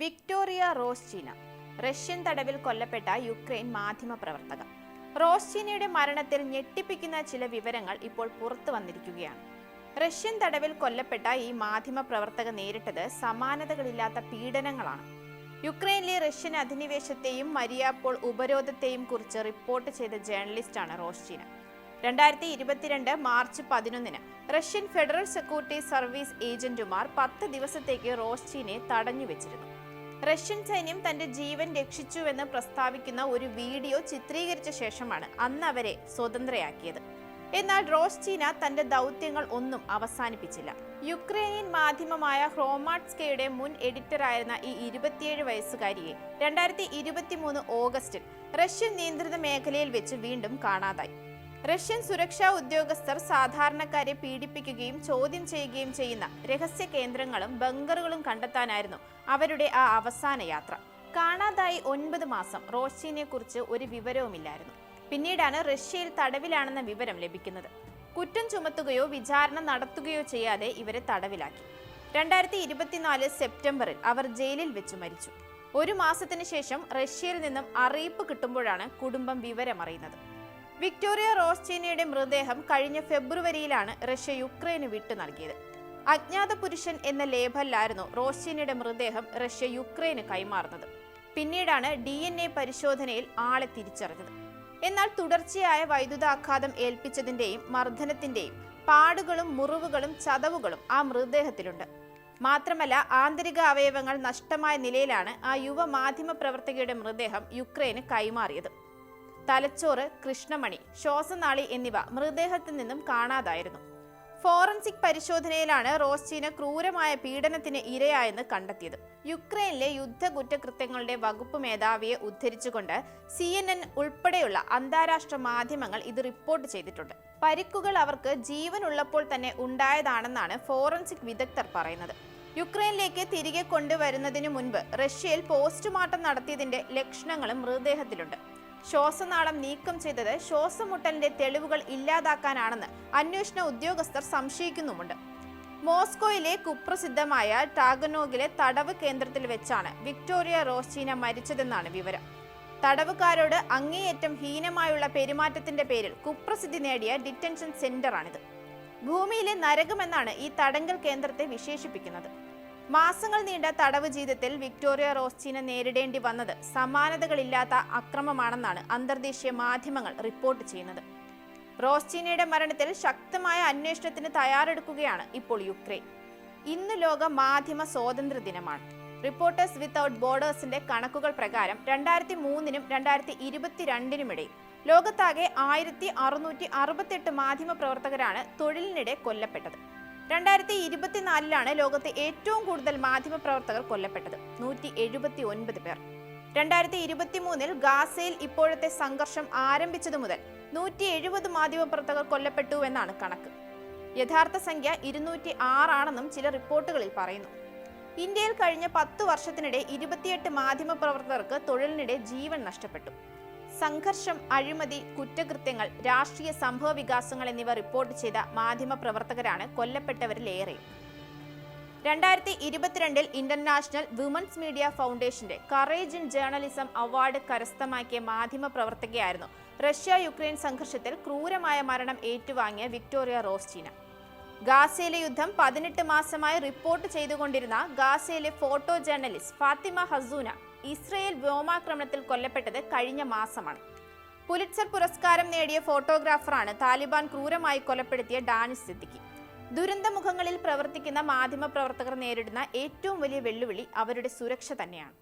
Victoria റോസ്ചീന Russian തടവിൽ കൊല്ലപ്പെട്ട Ukraine മാധ്യമ മാധ്യമപ്രവർത്തക റോസ്ചീനയുടെ മരണത്തിൽ ഞെട്ടിപ്പിക്കുന്ന ചില വിവരങ്ങൾ ഇപ്പോൾ പുറത്തു വന്നിരിക്കുകയാണ്. റഷ്യൻ തടവിൽ കൊല്ലപ്പെട്ട ഈ മാധ്യമ മാധ്യമപ്രവർത്തക നേരിട്ടത് സമാനതകളില്ലാത്ത പീഡനങ്ങളാണ്. യുക്രൈനിലെ റഷ്യൻ അധിനിവേശത്തെയും മരിയാപ്പോൾ ഉപരോധത്തെയും കുറിച്ച് റിപ്പോർട്ട് ചെയ്ത ജേർണലിസ്റ്റാണ് റോസ്ചീന രണ്ടായിരത്തി ഇരുപത്തിരണ്ട് മാർച്ച് പതിനൊന്നിന് റഷ്യൻ ഫെഡറൽ സെക്യൂരിറ്റി സർവീസ് ഏജന്റുമാർ പത്ത് ദിവസത്തേക്ക് റോസ്ചീനെ തടഞ്ഞു വെച്ചിരുന്നു. റഷ്യൻ സൈന്യം തന്റെ ജീവൻ രക്ഷിച്ചുവെന്ന് പ്രസ്താവിക്കുന്ന ഒരു വീഡിയോ ചിത്രീകരിച്ച ശേഷമാണ് അന്ന് അവരെ സ്വതന്ത്രയാക്കിയത്. എന്നാൽ റോസ്റ്റീന തന്റെ ദൗത്യങ്ങൾ ഒന്നും അവസാനിപ്പിച്ചില്ല. യുക്രൈനിയൻ മാധ്യമമായ ഹ്രോമാട്സ്കയുടെ മുൻ എഡിറ്ററായിരുന്ന ഈ ഇരുപത്തിയേഴ് വയസ്സുകാരിയെ രണ്ടായിരത്തി ഇരുപത്തിമൂന്ന് ഓഗസ്റ്റിൽ റഷ്യൻ നിയന്ത്രിത മേഖലയിൽ വെച്ച് വീണ്ടും കാണാതായി. റഷ്യൻ സുരക്ഷാ ഉദ്യോഗസ്ഥർ സാധാരണക്കാരെ പീഡിപ്പിക്കുകയും ചോദ്യം ചെയ്യുകയും ചെയ്യുന്ന രഹസ്യ കേന്ദ്രങ്ങളും ബങ്കറുകളും കണ്ടെത്താനായിരുന്നു അവരുടെ ആ അവസാന യാത്ര. കാണാതായി ഒൻപത് മാസം റോഷിനെ കുറിച്ച് ഒരു വിവരവുമില്ലായിരുന്നു. പിന്നീടാണ് റഷ്യയിൽ തടവിലാണെന്ന വിവരം ലഭിക്കുന്നത്. കുറ്റം ചുമത്തുകയോ വിചാരണ നടത്തുകയോ ചെയ്യാതെ ഇവരെ തടവിലാക്കി. രണ്ടായിരത്തി ഇരുപത്തിനാല് സെപ്റ്റംബറിൽ അവർ ജയിലിൽ വെച്ച് മരിച്ചു. ഒരു മാസത്തിന് ശേഷം റഷ്യയിൽ നിന്നും അറിയിപ്പ് കിട്ടുമ്പോഴാണ് കുടുംബം വിവരമറിയുന്നത്. വിക്ടോറിയ റോസ്ചീനയുടെ മൃതദേഹം കഴിഞ്ഞ ഫെബ്രുവരിയിലാണ് റഷ്യ യുക്രൈന് വിട്ടു നൽകിയത്. അജ്ഞാത പുരുഷൻ എന്ന ലേബലിലായിരുന്നു റോസ്ചീനയുടെ മൃതദേഹം റഷ്യ യുക്രൈന് കൈമാറുന്നത്. പിന്നീടാണ് ഡി എൻ എ പരിശോധനയിൽ ആളെ തിരിച്ചറിഞ്ഞത്. എന്നാൽ തുടർച്ചയായ വൈദ്യുതാഘാതം ഏൽപ്പിച്ചതിന്റെയും മർദ്ദനത്തിന്റെയും പാടുകളും മുറിവുകളും ചതവുകളും ആ മൃതദേഹത്തിലുണ്ട്. മാത്രമല്ല ആന്തരിക അവയവങ്ങൾ നഷ്ടമായ നിലയിലാണ് ആ യുവ മാധ്യമ പ്രവർത്തകയുടെ മൃതദേഹം യുക്രൈന് കൈമാറിയത്. തലച്ചോറ് കൃഷ്ണമണി ശ്വാസനാളി എന്നിവ മൃതദേഹത്തിൽ നിന്നും കാണാതായിരുന്നു. ഫോറൻസിക് പരിശോധനയിലാണ് റോസ്ചീന ക്രൂരമായ പീഡനത്തിന് ഇരയായെന്ന് കണ്ടെത്തിയത്. യുക്രൈനിലെ യുദ്ധ കുറ്റകൃത്യങ്ങളുടെ വകുപ്പ് മേധാവിയെ ഉദ്ധരിച്ചുകൊണ്ട് സി എൻ എൻ ഉൾപ്പെടെയുള്ള അന്താരാഷ്ട്ര മാധ്യമങ്ങൾ ഇത് റിപ്പോർട്ട് ചെയ്തിട്ടുണ്ട്. പരിക്കുകൾ അവർക്ക് ജീവനുള്ളപ്പോൾ തന്നെ ഉണ്ടായതാണെന്നാണ് ഫോറൻസിക് വിദഗ്ധർ പറയുന്നത്. യുക്രൈനിലേക്ക് തിരികെ കൊണ്ടുവരുന്നതിനു മുൻപ് റഷ്യയിൽ പോസ്റ്റ്മോർട്ടം നടത്തിയതിന്റെ ലക്ഷണങ്ങളും മൃതദേഹത്തിലുണ്ട്. ശ്വാസനാളം നീക്കം ചെയ്തത് ശ്വാസമുട്ടലിന്റെ തെളിവുകൾ ഇല്ലാതാക്കാനാണെന്ന് അന്വേഷണ ഉദ്യോഗസ്ഥർ സംശയിക്കുന്നുമുണ്ട്. മോസ്കോയിലെ കുപ്രസിദ്ധമായ ടാഗനോഗിലെ തടവ് കേന്ദ്രത്തിൽ വെച്ചാണ് വിക്ടോറിയ റോസ്റ്റീന മരിച്ചതെന്നാണ് വിവരം. തടവുകാരോട് അങ്ങേയറ്റം ഹീനമായുള്ള പെരുമാറ്റത്തിന്റെ പേരിൽ കുപ്രസിദ്ധി നേടിയ ഡിറ്റൻഷൻ സെന്ററാണിത്. ഭൂമിയിലെ നരകമെന്നാണ് ഈ തടങ്കൽ കേന്ദ്രത്തെ വിശേഷിപ്പിക്കുന്നത്. മാസങ്ങൾ നീണ്ട തടവ് ജീവിതത്തിൽ വിക്ടോറിയ റോസ്ചീന നേരിടേണ്ടി വന്നത് സമാനതകളില്ലാത്ത അക്രമമാണെന്നാണ് അന്തർദേശീയ മാധ്യമങ്ങൾ റിപ്പോർട്ട് ചെയ്യുന്നത്. റോസ്ചീനയുടെ മരണത്തിൽ ശക്തമായ അന്വേഷണത്തിന് തയ്യാറെടുക്കുകയാണ് ഇപ്പോൾ യുക്രൈൻ. ഇന്ന് ലോക മാധ്യമ സ്വാതന്ത്ര്യ ദിനമാണ്. റിപ്പോർട്ടേഴ്സ് വിത്തൌട്ട് ബോർഡേഴ്സിന്റെ കണക്കുകൾ പ്രകാരം രണ്ടായിരത്തി മൂന്നിനും രണ്ടായിരത്തി ഇരുപത്തിരണ്ടിനുമിടയിൽ ലോകത്താകെ ആയിരത്തി അറുന്നൂറ്റി അറുപത്തെട്ട് മാധ്യമ പ്രവർത്തകരാണ് തൊഴിലിനിടെ കൊല്ലപ്പെട്ടത്. രണ്ടായിരത്തി ഇരുപത്തിനാലിലാണ് ലോകത്തെ ഏറ്റവും കൂടുതൽ മാധ്യമ പ്രവർത്തകർ കൊല്ലപ്പെട്ടത്. നൂറ്റി എഴുപത്തി ഒൻപത് പേർ. രണ്ടായിരത്തി ഇരുപത്തി മൂന്നിൽ ഗാസയിൽ ഇപ്പോഴത്തെ സംഘർഷം ആരംഭിച്ചതു മുതൽ നൂറ്റി എഴുപത് കൊല്ലപ്പെട്ടു എന്നാണ് കണക്ക്. യഥാർത്ഥ സംഖ്യ ഇരുന്നൂറ്റി ആറാണെന്നും ചില റിപ്പോർട്ടുകളിൽ പറയുന്നു. ഇന്ത്യയിൽ കഴിഞ്ഞ പത്ത് വർഷത്തിനിടെ ഇരുപത്തിയെട്ട് മാധ്യമ പ്രവർത്തകർക്ക് തൊഴിലിനിടെ ജീവൻ നഷ്ടപ്പെട്ടു. സംഘർഷം അഴിമതി കുറ്റകൃത്യങ്ങൾ രാഷ്ട്രീയ സംഭവ വികാസങ്ങൾ എന്നിവ റിപ്പോർട്ട് ചെയ്ത മാധ്യമ പ്രവർത്തകരാണ് കൊല്ലപ്പെട്ടവരിലേറെ. രണ്ടായിരത്തി ഇരുപത്തിരണ്ടിൽ ഇന്റർനാഷണൽ വിമൻസ് മീഡിയ ഫൗണ്ടേഷന്റെ കറേജ് ഇൻ ജേർണലിസം അവാർഡ് കരസ്ഥമാക്കിയ മാധ്യമ പ്രവർത്തകയായിരുന്നു റഷ്യ യുക്രൈൻ സംഘർഷത്തിൽ ക്രൂരമായ മരണം ഏറ്റുവാങ്ങിയ വിക്ടോറിയ റോസ്ചീന ഗാസയിലെ യുദ്ധം പതിനെട്ട് മാസമായി റിപ്പോർട്ട് ചെയ്തുകൊണ്ടിരുന്ന ഗാസയിലെ photo journalist Fatima Hassouna Israel വ്യോമാക്രമണത്തിൽ കൊല്ലപ്പെട്ടത് കഴിഞ്ഞ മാസമാണ്. പുലിറ്റ്സർ പുരസ്കാരം നേടിയ ഫോട്ടോഗ്രാഫറാണ് താലിബാൻ ക്രൂരമായി കൊലപ്പെടുത്തിയ ഡാനിഷ് സിദ്ദിഖി. ദുരന്തമുഖങ്ങളിൽ പ്രവർത്തിക്കുന്ന മാധ്യമ പ്രവർത്തകർ നേരിടുന്ന ഏറ്റവും വലിയ വെല്ലുവിളി അവരുടെ സുരക്ഷ തന്നെയാണ്.